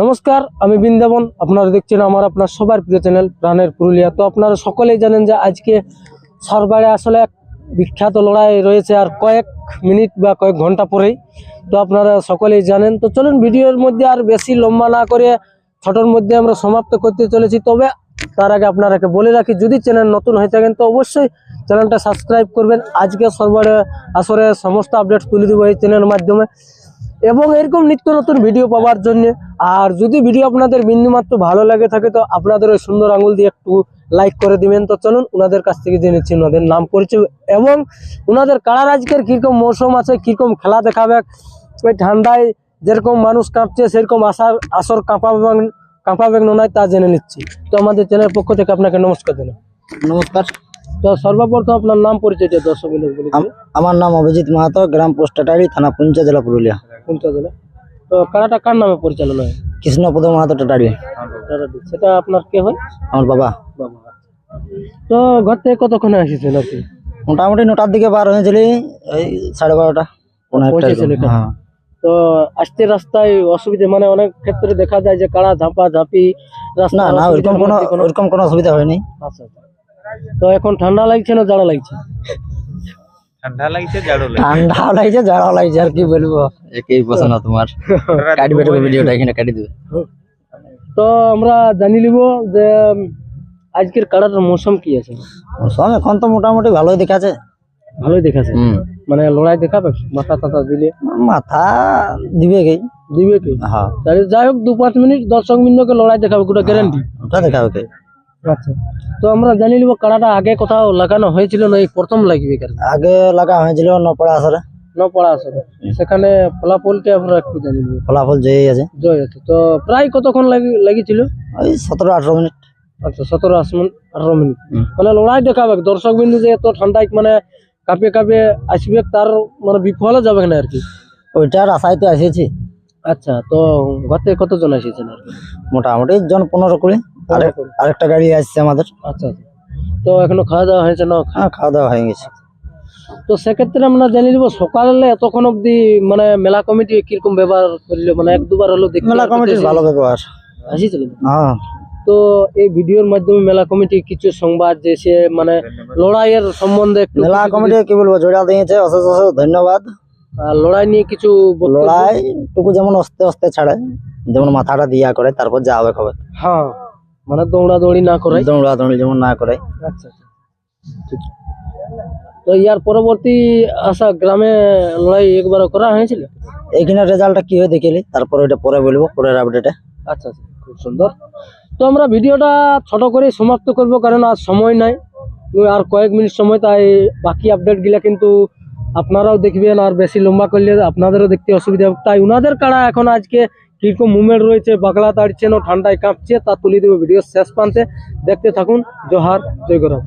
নমস্কার, আমি বৃন্দাবন, আপনারা দেখছেন আমার, আপনার সবার প্রিয় চ্যানেল প্রাণের পুরুলিয়া। তো আপনারা সকলেই জানেন যে আজকে সরবারে আসলে এক বিখ্যাত লড়াই রয়েছে আর কয়েক মিনিট বা কয়েক ঘণ্টা পরেই। তো আপনারা সকলেই জানেন। তো চলুন, ভিডিওর মধ্যে আর বেশি লম্বা না করে ছোটোর মধ্যে আমরা সমাপ্ত করতে চলেছি। তবে তার আগে আপনারাকে বলে রাখি, যদি চ্যানেল নতুন হয়ে থাকেন, তো অবশ্যই চ্যানেলটা সাবস্ক্রাইব করবেন। আজকে সরবারে আসরে সমস্ত আপডেট তুলে দেবো এই চ্যানেলের মাধ্যমে। এবং এরকম নিত্য নতুন ভিডিও পাওয়ার জন্য। আর যদি ভিডিও আপনাদের বিন্দুমাত্র ভালো লাগে থাকে তো আপনাদের ওই সুন্দর আঙুল দিয়ে একটু লাইক করে দিবেন। তো চলুন ওনাদের কাছ থেকে জেনেছি ওনাদের নাম পরিচয় এবং ওনাদের কারার আজকের কীরকম মৌসুম আছে কীরকম খেলা দেখাবে ওই ঠান্ডায় যেরকম মানুষ কাঁপছে সেরকম আসার আসর কাঁপাবে কাঁপাবে নয় তা জেনে নিচ্ছি। তো আমাদের চ্যানেলের পক্ষ থেকে আপনাকে নমস্কার জানাই। নমস্কার। তো সর্বপ্রথম আপনার নাম পরিচয়টা দর্শক আমার নাম অভিজিৎ মাহাতো গ্রাম পোস্ট টাটারি থানা পুঞ্চা জেলা পুরুলিয়া। তো কারাটা কার নামে পরিচালনা হয়? কৃষ্ণপদ মাহাতো টাটারি। সেটা আপনার কে হয়? আমার বাবা। বাবা তো ঘর থেকে কতক্ষণে আসিছেন আপনি? মোটামুটি নটার দিকে বার হয়েছিলি এই সাড়ে বারোটা? হ্যাঁ। তো আসতে রাস্তায় অসুবিধা মানে অনেক ক্ষেত্রে দেখা যায় যে কাড়া ঝাঁপা ঝাঁপি রাস্তা না ওইরকম কোনো ওইরকম কোনো অসুবিধা হয়নি। আচ্ছা আচ্ছা। তো এখন ঠান্ডা লাগছে না জাড়া লাগছে? ঠান্ডা লাগছে জাড়ো লাগছে। ঠান্ডাও লাগছে লাগছে আর কি বলব? একই পছন্দ তোমার। কাটি বেটে ভিডিওটা এখানে কাটি দেবে। তো আমরা জানি নিব যে আজকের কাড়ার মৌসুম কি আছে? সব এখন তো মোটামুটি ভালোই দেখাচ্ছে। ভালোই দেখাছে মানে লড়াই দেখাবে? মাথা টাথা দিলে? মাথা দিবে কি? দিবে কি? হ্যাঁ। যাই হোক দু পাঁচ মিনিট দর্শক মিনিটকে লড়াই দেখাবে গোটা গ্যারান্টি ওটা দেখাবে কি? আচ্ছা। তো আমরা জানি নিব কাড়াটা আগে কোথাও লাগানো হয়েছিল না এই প্রথম লাগবে কেন? আগে লাগা হয়েছিল নপড়া আসরে। ন পড়া আসলে সেখানে ফলাফলটা আমরা একটু জানি নিব। ফলাফল যে আছে। জয় আছে। তো প্রায় কতক্ষণ লাগি লাগিয়েছিল ওই সতেরো আঠারো মিনিট। আচ্ছা সতেরো আশি মিনিট আঠারো মিনিট। মানে লড়াই দেখাবে দর্শক বিন্দু যে এত ঠান্ডায় মানে কাঁপে কাঁপে আসবে তার মানে বিফলে যাবে না আর কি? ওইটার আশায় তো এসেছি আচ্ছা তো ঘর থেকে কতজন এসেছেন আর কি? মোটামুটি জন পনেরো কুড়ি। আরেকটা গাড়ি আসছে আমাদের। আচ্ছা আচ্ছা। তো এখনও খাওয়া দাওয়া হয়েছে না? হ্যাঁ খাওয়া দাওয়া হয়ে গেছে। তো সেক্ষেত্রে আমরা জানিয়ে দিব সকালে এতক্ষণ অব্দি মানে মেলা কমিটি কীরকম ব্যবহার করল? মানে এক দুবার হলো দেখতে মেলা কমিটির ভালো ব্যবহার। আসিছিলেন হ্যাঁ। তো এই ভিডিওর মাধ্যমে মেলা কমিটি কিছু সংবাদ যে সে মানে লড়াইয়ের সম্বন্ধে মেলা কমিটি কি বলব জোড়া দিয়েছে অশেষ অশেষ ধন্যবাদ। আর লড়াই নিয়ে কিছু লড়াই টুকু যেমন আস্তে আস্তে ছাড়ে যেমন মাথাটা দিয়া করে তারপর যা হবে খবর হ্যাঁ। মানে দৌড়াদৌড়ি না করে দৌড়া দৌড়ি যেমন না করে আচ্ছা আচ্ছা। তো ইয়ার পরবর্তী আশা গ্রামে লড়াই একবার করা হয়েছিল? এইখানে রেজাল্টটা কি হয় দেখিলি তারপর ওইটা পরে বলব পরের আপডেটে আচ্ছা আচ্ছা খুব সুন্দর। তো আমরা ভিডিওটা ছোট করে সমাপ্ত করব কারণ আর সময় নাই। আর কয়েক মিনিট সময় তাই বাকি আপডেটগুলো কিন্তু আপনারাও দেখবেন আর বেশি লম্বা করলে আপনাদেরও দেখতে অসুবিধা হবে। তাই উনাদের কারা এখন আজকে কীরকম মুভমেন্ট রয়েছে বাকলা দাঁড়িয়েছেন ও ঠান্ডায় কাঁপছে, তা তুলে দেবে ভিডিও শেষ প্রান্তে। দেখতে থাকুন, জোহার, জয় গৌরব।